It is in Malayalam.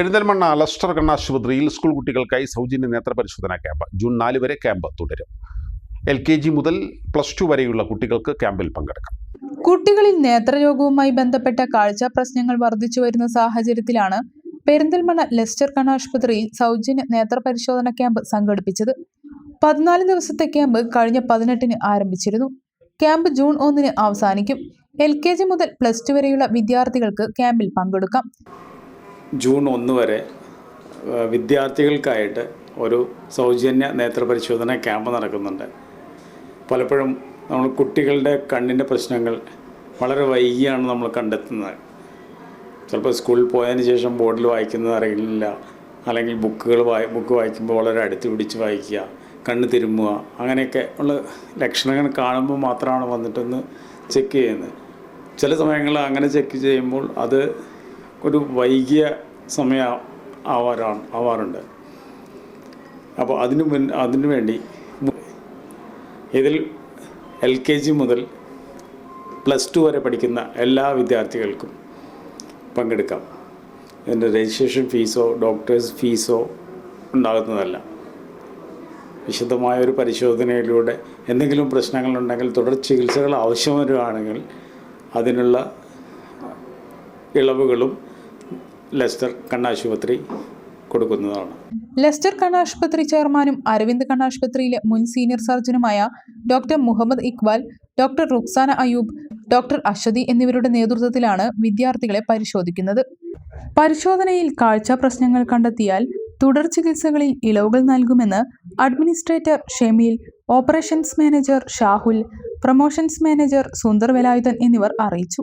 പെരിന്തൽമണ്ണ അലസ്റ്റർ കണ്ണാശുപത്രിയിൽ സ്കൂൾ കുട്ടികൾക്കായി സൗജന്യ നേത്രപരിശോധന ക്യാമ്പ്. ജൂൺ നാല് വരെ ക്യാമ്പ് തുടരും. എൽ കെ ജി മുതൽ പ്ലസ് ടു വരെയുള്ള കുട്ടികൾക്ക് ക്യാമ്പിൽ പങ്കെടുക്കാം. കുട്ടികളിൽ നേത്രരോഗവുമായി ബന്ധപ്പെട്ട കാഴ്ച പ്രശ്നങ്ങൾ വർദ്ധിച്ചു വരുന്ന സാഹചര്യത്തിലാണ് പെരിന്തൽമണ്ണ ലെസ്റ്റർ കണ്ണാശുപത്രിയിൽ സൗജന്യ നേത്രപരിശോധന ക്യാമ്പ് സംഘടിപ്പിച്ചത്. പതിനാല് ദിവസത്തെ ക്യാമ്പ് കഴിഞ്ഞ പതിനെട്ടിന് ആരംഭിച്ചിരുന്നു. ക്യാമ്പ് ജൂൺ ഒന്നിന് അവസാനിക്കും. എൽ കെ ജി മുതൽ പ്ലസ് ടു വരെയുള്ള വിദ്യാർത്ഥികൾക്ക് ക്യാമ്പിൽ പങ്കെടുക്കാം. ജൂൺ ഒന്ന് വരെ വിദ്യാർത്ഥികൾക്കായിട്ട് ഒരു സൗജന്യ നേത്രപരിശോധന ക്യാമ്പ് നടക്കുന്നുണ്ട്. പലപ്പോഴും നമ്മൾ കുട്ടികളുടെ കണ്ണിന്റെ പ്രശ്നങ്ങൾ വളരെ വൈകിയാണ് നമ്മൾ കണ്ടെത്തുന്നത്. ചിലപ്പോൾ സ്കൂളിൽ പോയതിന് ശേഷം ബോർഡിൽ വായിക്കുന്നത് അറിയില്ല അല്ലെങ്കിൽ ബുക്കുകൾ വായി ബുക്ക് വായിക്കുമ്പോൾ വളരെ അടുത്ത് പിടിച്ച് വായിക്കുക കണ്ണ് തിരുമ്മുക അങ്ങനെയൊക്കെ ഉള്ള ലക്ഷണങ്ങൾ കാണുമ്പോൾ മാത്രമാണ് വന്നിട്ടൊന്ന് ചെക്ക് ചെയ്യുന്നത്. ചില സമയങ്ങളിൽ അങ്ങനെ ചെക്ക് ചെയ്യുമ്പോൾ അത് ഒരു വൈകിയ സമയ ആവാറാണ് ആവാറുണ്ട്. അപ്പോൾ അതിനു മുൻ അതിനു വേണ്ടി ഇതിൽ എൽ കെ ജി മുതൽ പ്ലസ് ടു വരെ പഠിക്കുന്ന എല്ലാ വിദ്യാർത്ഥികൾക്കും പങ്കെടുക്കാം. ഇതിന്റെ രജിസ്ട്രേഷൻ ഫീസോ ഡോക്ടേഴ്സ് ഫീസോ ഉണ്ടാകുന്നതല്ല. വിശദമായ ഒരു പരിശോധനയിലൂടെ എന്തെങ്കിലും പ്രശ്നങ്ങളുണ്ടെങ്കിൽ തുടർ ചികിത്സകൾ ആവശ്യം വരുവാണെങ്കിൽ അതിനുള്ള ഇളവുകളും ലെസ്റ്റർ കണ്ണാശുപത്രി കൊടുക്കുന്നതാണ്. ലെസ്റ്റർ കണ്ണാശുപത്രി ചെയർമാനും അരവിന്ദ് കണ്ണാശുപത്രിയിലെ മുൻ senior സർജനുമായ doctor Muhammad Iqbal doctor Ruksana Ayub doctor Aswathy എന്നിവരുടെ നേതൃത്വത്തിലാണ് വിദ്യാർത്ഥികളെ പരിശോധിക്കുന്നത്. പരിശോധനയിൽ കാഴ്ച പ്രശ്നങ്ങൾ കണ്ടെത്തിയാൽ തുടർ ചികിത്സകളിൽ ഇളവുകൾ നൽകുമെന്ന് administrator Shemeel operations manager Shahul promotions manager Sundar Velayudhan എന്നിവർ അറിയിച്ചു.